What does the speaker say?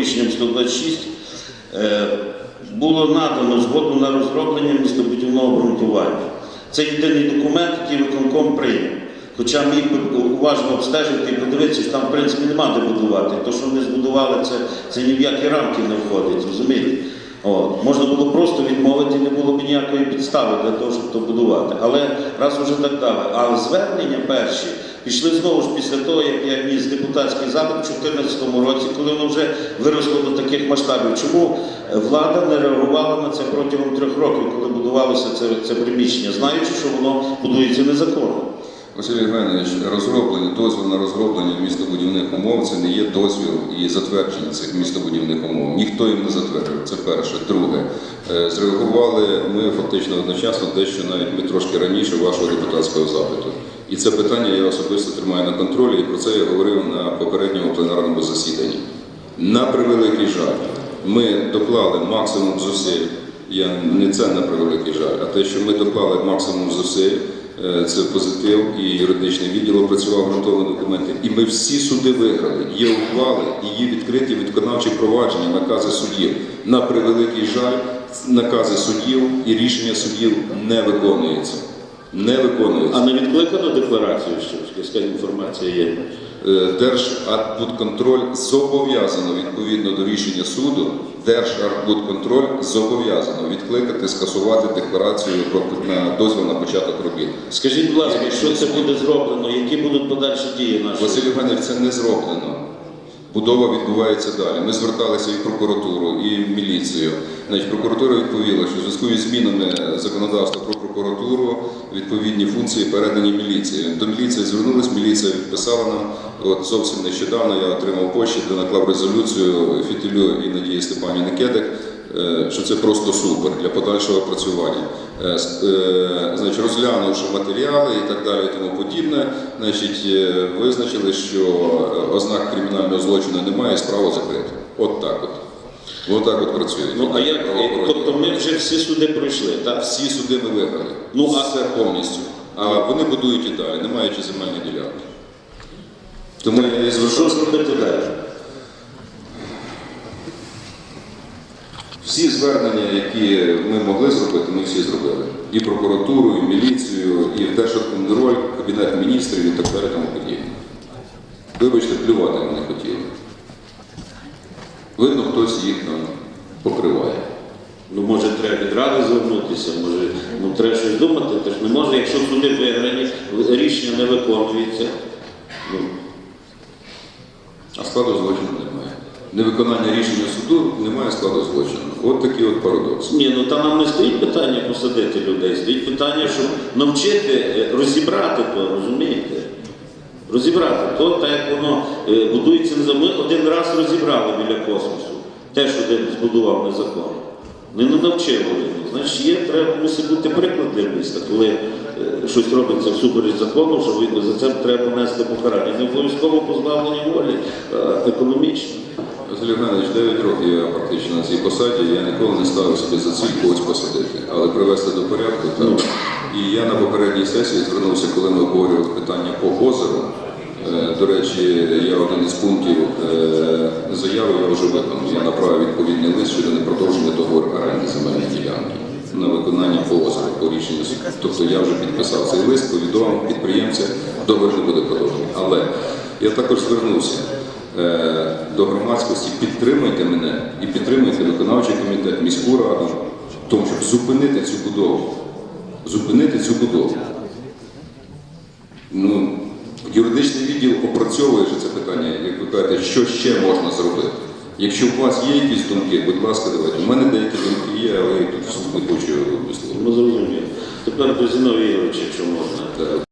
рішенням 126 е, було надано згоду на розроблення містобудівного обґрунтування. Це єдиний документ, який виконком прийняв. Хоча міг би уважно обстежити і подивитися, що там в принципі нема де будувати. То, що вони збудували, це, це ні в які рамки не входить, розумієте? От. Можна було просто відмовити, не було б ніякої підстави для того, щоб то будувати. Але раз вже так дали. А звернення перші пішли знову ж після того, як я вніс депутатський запит у 2014 році, коли воно вже виросло до таких масштабів. Чому влада не реагувала на це протягом трьох років, коли будувалося це, це приміщення, знаючи, що воно будується незаконно? Василь Євгенович, розроблення, дозвіл на розроблення містобудівних умов це не є дозвіл і затвердження цих містобудівних умов. Ніхто їм не затверджує. Це перше. Друге, е, зреагували ми фактично одночасно, дещо навіть ми трошки раніше вашого депутатського запиту. І це питання я особисто тримаю на контролі, і про це я говорив на попередньому пленарному засіданні. На превеликий жаль, ми доклали максимум зусиль. Я не це на превеликий жаль, а те, що ми доклали максимум зусиль. Е, Це позитив і юридичний відділ опрацював ґрунтовні документи. І ми всі суди виграли. Є ухвали, і є відкриті виконавчі провадження, накази судів. На превеликий жаль, накази судів і рішення судів не виконуються. Не виконуються. А не відкликано декларацію, що якась інформація є. Е, Держархбудконтроль зобов'язано відповідно до рішення суду. Держархбудконтроль зобов'язано відкликати, скасувати декларацію про на дозвіл на початок робіт. Скажіть, будь ласка, якщо це буде зроблено, які будуть подальші дії наші? Василь Євгенович, це не зроблено. Будова відбувається далі. Ми зверталися і в прокуратуру, і в міліцію. Значить, прокуратура відповіла, що в зв'язку із змінами законодавства про прокуратуру відповідні функції передані міліції. До міліції звернулись, міліція відписала нам. От зовсім нещодавно я отримав почті, де наклав резолюцію Фітилю і Надії Степанівни Кедик, е, що це просто супер для подальшого працювання. Е, е, Значить, розглянувши матеріали і так далі, і тому подібне, значить, визначили, що ознак кримінального злочину немає, і справа закрита. От так от. От так от працює. Ну а як? Тобто ми вже всі суди пройшли, так? Всі суди ми виграли. Ну, а- все повністю. А вони будують і далі, не маючи земельні ділянки. Тому я і Що зробити далі? Всі звернення, які ми могли зробити, ми всі зробили. І прокуратуру, і міліцію, і в Держконтроль, Кабінет міністрів і так далі тому подібне. Видно, хтось їх там покриває. Ну, може, треба від ради звернутися, може, ну треба щось думати. Тож не може, якщо суди виграні, рішення не виконується. Ну, А складу злочину немає. Невиконання рішення суду немає складу злочину. От такий от парадокс. ні, ну та нам не стоїть питання посадити людей, стоїть питання, щоб навчити е, розібрати то, розумієте? Розібрати то, так як воно е, будується. Ми один раз розібрали біля космосу. Теж один збудував незаконно. Не навчили. його. Значить, є, треба мусить бути приклад для міста, коли е, щось робиться всупереч закону, що за це треба нести покарання. Не обов'язково позбавлення волі, а економічно. Василь Євгенович, 9 років я практично на цій посаді, я ніколи не ставив собі за ціль когось посадити, але привести до порядку так. І я на попередній сесії звернувся, коли ми обговорювали питання по озеру. Е, До речі, я один із пунктів е, заяви я вже виконав. Я направив відповідний лист щодо непродовження договору оренди земельної ділянки на виконання по озеру по рішенню. Тобто я вже підписав цей лист, повідомив підприємця, договір не буде продовжений. Але я також звернувся до громадськості, підтримуйте мене і підтримуйте виконавчий комітет, міську раду, в тому, щоб зупинити цю будову. Зупинити цю будову. Ну, юридичний відділ опрацьовує вже це питання, як ви кажете, що ще можна зробити. Якщо у вас є якісь думки, будь ласка, давайте. У мене деякі думки є, але я тут не хочу висловити. Ми зрозуміли. Тепер до Зіновія Ігоровича, якщо можна. Так.